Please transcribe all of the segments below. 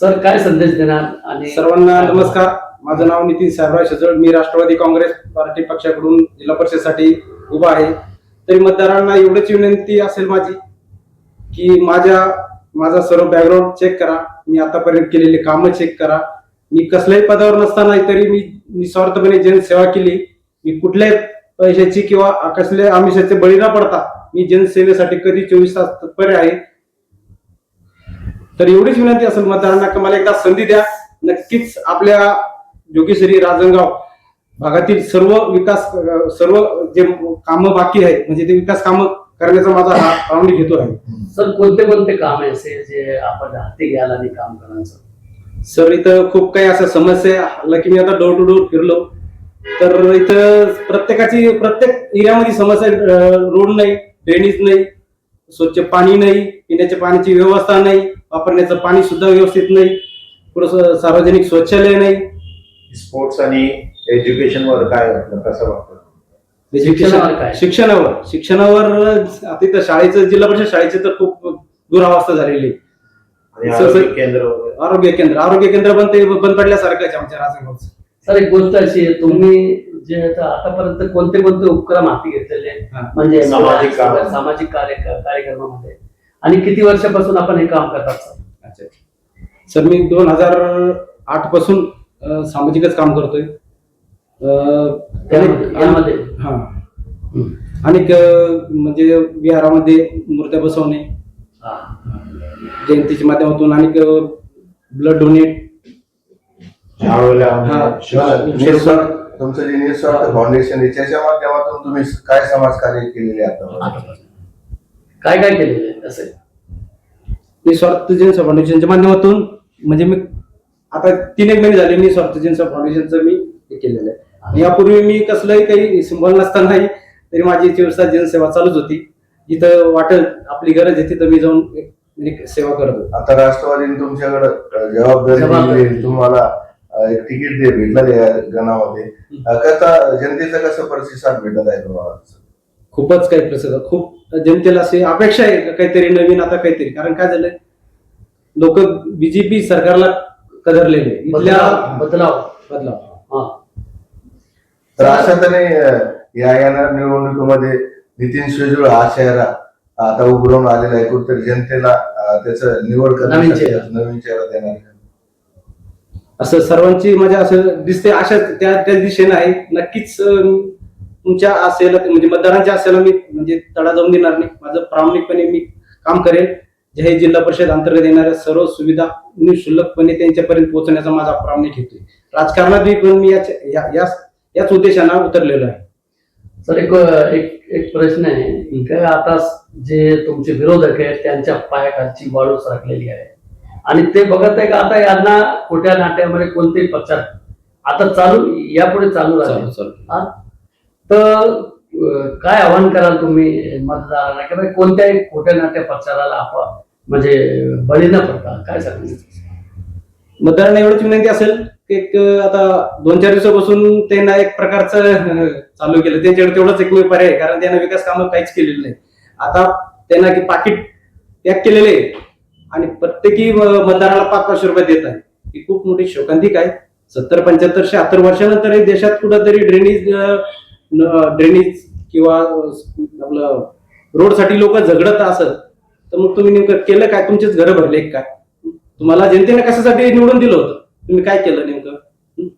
Sir काय संदेश देणार? आणि सर्वांना नमस्कार. माझं नाव नितीन साहेबराव शेजळ. मी राष्ट्रवादी काँग्रेस पार्टी पक्षाकडून जिल्हा परिषदेसाठी उभा आहे. तरी मतदारांना एवढीच विनंती असेल माझी की माझ्या माझा सर्व बॅकग्राऊंड चेक करा. मी आतापर्यंत केलेली कामं चेक करा. मी कसल्याही पदावर नसताना तरी मी निस्वार्थपणे जनसेवा केली. मी कुठल्याही पैशाची किंवा कसल्या आमिषाचे बळी न पडता मी जनसेवेसाठी कधी चोवीस तास तत्पर आहे. तर एवढीच विनंती असेल मतदारांना की मला एकदा संधी द्या. नक्कीच आपल्या जोगेश्वरी राजनगाव भागातील सर्व विकास सर्व जे कामं बाकी आहेत म्हणजे ते विकास कामं करण्याचा माझा प्रामाणिक हेतू आहे सर कोणते कोणते काम आहे असे जे आपण हाती घ्याल आणि काम करायचं? सर इथं खूप काही अशा समस्या आहे. की मी आता डोर टू डोर फिरलो. तर इथं प्रत्येकाची प्रत्येक एरियामध्ये समस्या रोड नाही ड्रेनेज नाही स्वच्छ पाणी नाही पिण्याच्या पाण्याची व्यवस्था नाही. वापरण्याचं पाणी सुद्धा व्यवस्थित नाही पुढं सार्वजनिक शौचालय नाही स्पोर्ट्स आणि एज्युकेशन वर काय वाटलं कसं वाटतं शिक्षणावर काय? शिक्षणावर शिक्षणावर आता इथं शाळेचं जिल्हा परिषद शाळेची तर खूप दुरावस्था झालेली आहे. आणि सर- आरोग्य केंद्र वगैरे आरोग्य केंद्र आरोग्य केंद्र पण ते बंद पडल्यासारखंच आहे आमच्या राजनगावचं सर एक गोष्ट अशी आहे तुम्ही जे आता आतापर्यंत कोणते कोणते उपक्रम हाती घेतलेले आहेत? हा. म्हणजे सामाजिक काम. सामाजिक कार्य कार्यक्रमामध्ये आणि किती वर्षापासून आपण हे काम करतात सर? अच्छा. सर मी दोन हजार आठपासून सामाजिकच काम करतोय. त्यामध्ये-? हा. आणि म्हणजे विहारामध्ये मूर्त्या बसवणे हा. जयंतीच्या माध्यमातून आणि ब्लड डोनेट. हा. तुमचं जे निस्वार्थ फाउंडेशन आहे त्याच्या माध्यमातून तुम्ही काय समाजकार्य केलेले आता? काय काय केलेलं? आहे. असे निस्वार्थ जनसेवा फाउंडेशनच्या माध्यमातून म्हणजे मी आता तीन एक महिने झाले निस्वार्थ जनसेवा फाउंडेशनचं मी हे केलेलं आहे. आणि यापूर्वी मी कसलंही काही सिंबल नसतानाही तरी माझी तास जनसेवा चालूच होती. जिथं वाटत आपली गरज आहे तिथं मी जाऊन सेवा करत होतो. आता राष्ट्रवादीने तुमच्याकडे जबाबदारी तुम्हाला एक तिकीट दे भेटलं या गणामध्ये कसा जनतेचा कसा प्रतिसाद भेटत आहे तुम्हाला? खूपच काही प्रसिद्ध खूप जनतेला अशी अपेक्षा आहे काहीतरी नवीन आता काहीतरी. कारण काय झालंय? लोक बीजेपी सरकारला कदरलेले इथल्या बदलाव बदलाव. बदलाव. हा. तर अशा तऱ्हे या येणार निवडणुकीमध्ये नितीन शेजूळ हा चेहरा आता उभं आलेला आहे. कुठतरी जनतेला त्याचं निवड नवीन करण्यासाठी चेहरा. नवीन चेहरा देणार आहे. असं सर्वांची म्हणजे असं दिसते. अशा त्या त्या दिशेने आहे. नक्कीच अं, तुमच्या असेल म्हणजे मतदारांच्या असेल मी म्हणजे तडा जाऊन देणार नाही. माझं प्रामाणिकपणे मी काम करेल. जे हे जिल्हा परिषद अंतर्गत येणाऱ्या सर्व सुविधा निशुल्कपणे त्यांच्यापर्यंत पोहोचण्याचा माझा प्रामाणिक हेतू राजकारणात पण मी याच उद्देशानं उतरलेलो आहे. सर एक एक एक प्रश्न आहे. काय आता जे तुमचे विरोधक आहेत त्यांच्या पायाखालची वाळू सरकलेली आहे. आणि ते बघत आहे का आता यांना खोट्या नाट्यामध्ये कोणतेही प्रचार आता चालू यापुढे चालू. हा? तर काय आव्हान कराल तुम्ही मतदारांना? की कोणत्याही खोट्या नाट्या प्रचाराला आपण म्हणजे बळी न पडता. काय सांगू? मतदारांना एवढंच विनंती असेल एक आता दोन चार दिवसापासून त्यांना एक प्रकारचं चालू केलं. त्यांच्याकडे तेवढंच एकमेव पर्याय आहे, कारण त्यांना विकास कामं काहीच केलेली नाही आता त्यांना की पाकिट पॅक केलेले आहे आणि प्रत्येकी मतदाराला पाच पाचशे रुपये देत आहे ही खूप मोठी शोकांतिक आहे. सत्तर पंच्याहत्तर शहात्तर वर्षानंतर देशात कुठंतरी ड्रेनेज ड्रेनेज किंवा आपलं रोडसाठी लोक झगडत असत तर मग तुम्ही नेमकं केलं काय? तुमचेच घरं भरले काय तुम्हाला जनतेने कशासाठी निवडून दिलं होतं? तुम्ही काय केलं नेमकं? हं?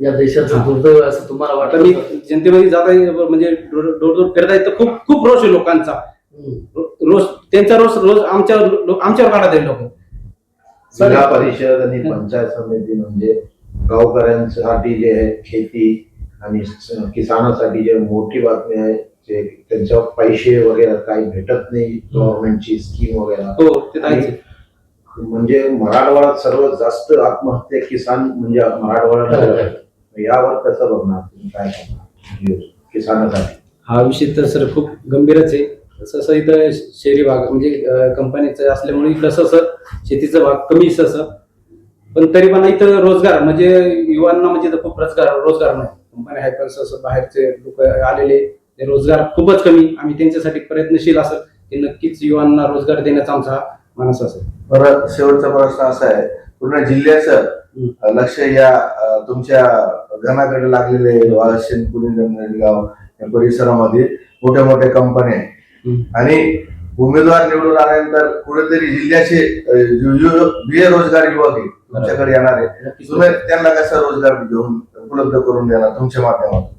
या देशाचं दुर्दैव असं तुम्हाला आता मी वाटतं जनतेमध्ये जात आहे म्हणजे डोर डोर फिरत आहे तर खूप खूप रोष आहे लोकांचा. हम्म. रो- रोष त्यांचा रोष रोज आमच्या आमच्यावर काढत आहे लोक. जिल्हा परिषद आणि पंचायत समिती म्हणजे गावकऱ्यांसाठी जे आहे शेती आणि किसानासाठी जे मोठी बातमी आहे जे त्यांच्या पैसे वगैरे काही भेटत नाही गव्हर्नमेंटची स्कीम वगैरे. हो. म्हणजे मराठवाड्यात सर्वात जास्त आत्महत्या किसान म्हणजे मराठवाड्यात यावर कसं बघणार तुम्ही? काय करणार? किसानासाठी. हा विषय तर सर खूप गंभीरच आहे. तसं इथं शहरी भाग म्हणजे कंपनीचं असल्यामुळे इकडं असं शेतीचा भाग कमी असं पण तरी पण इथं रोजगार म्हणजे युवांना म्हणजे खूप रोजगार रोजगार नाही. कंपनी आहे पण असं बाहेरचे लोक आलेले ते रोजगार खूपच कमी. आम्ही त्यांच्यासाठी प्रयत्नशील असं की नक्कीच युवांना रोजगार देण्याचा आमचा हा मानस असेल. बरं शेवटचा प्रश्न असा आहे. पूर्ण जिल्ह्याचं लक्ष या तुमच्या घनाकडे लागलेले वाशिम पुणे गाव या परिसरामध्ये मोठ्या मोठ्या कंपन्या आहेत. आणि उमेदवार निवडून आल्यानंतर कुठेतरी जिल्ह्याचे बेरोजगार युवक आहे तुमच्याकडे येणार आहे. तुम्ही त्यांना कसा रोजगार घेऊन उपलब्ध करून देणार तुमच्या माध्यमातून?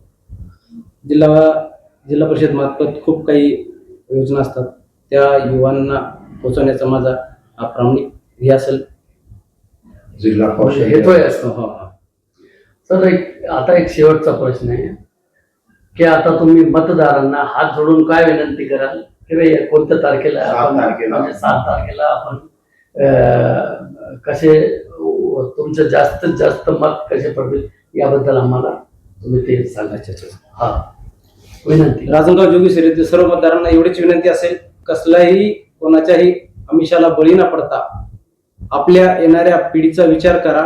जिल्हा जिल्हा परिषद मार्फत खूप काही योजना असतात. त्या युवांना पोहोचवण्याचा माझा हा प्रामाणिक हे असेल. जिल्हा कौशल्य हेतोय असतो हो, हो. सर एक आता एक शेवटचा प्रश्न आहे. की आता तुम्ही मतदारांना हात जोडून काय विनंती कराल? कोणत्या तारखेला सात आपण. म्हणजे सात तारखेला आपण कसे तुमचं जास्तीत जास्त मत कसे पडतील याबद्दल आम्हाला तुम्ही ते सांगा अच्छा अच्छा हा. विनंती. राजनगाव जोगी येथील सर्व मतदारांना एवढीच विनंती असेल कसलाही कोणाच्याही आमिषाला बळी न पडता आपल्या येणाऱ्या पिढीचा विचार करा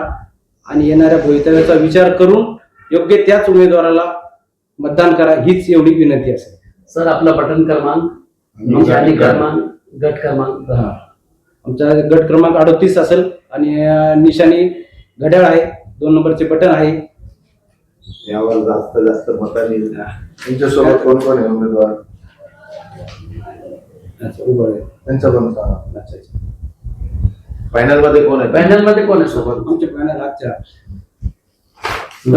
आणि येणाऱ्या भवितव्याचा विचार करून योग्य त्याच उमेदवाराला मतदान करा हीच एवढी विनंती असेल. सर आपला बटन क्रमांक निशाणी क्रमांक गट क्रमांक हा. आमचा गट क्रमांक अडतीस असेल आणि अं, निशाणी घड्याळ आहे. दोन नंबरचे बटन आहे. यावर जास्त जास्त मतांनी तुमच्यासोबत कोण कोण आहे उमेदवार? अच्छा, उभं आहे. त्यांचं पण सांगा. अच्छा, अच्छा. फायनलमध्ये कोण आहे? पॅनलमध्ये कोण आहे सोबत? आमचे पॅनल आजच्या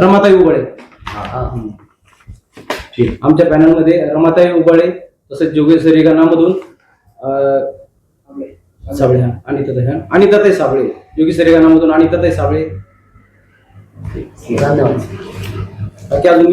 रमाताई उबळे. हा. ठीक आमच्या पॅनलमध्ये रमाताई उबाळे तसेच जोगेश्वरी गणामधून साबळे हा अनिताताई हा अनिताताई साबळे. योगेश्वरी गणामधून अनिताताई साबळे. धन्यवाद. बाकी अजून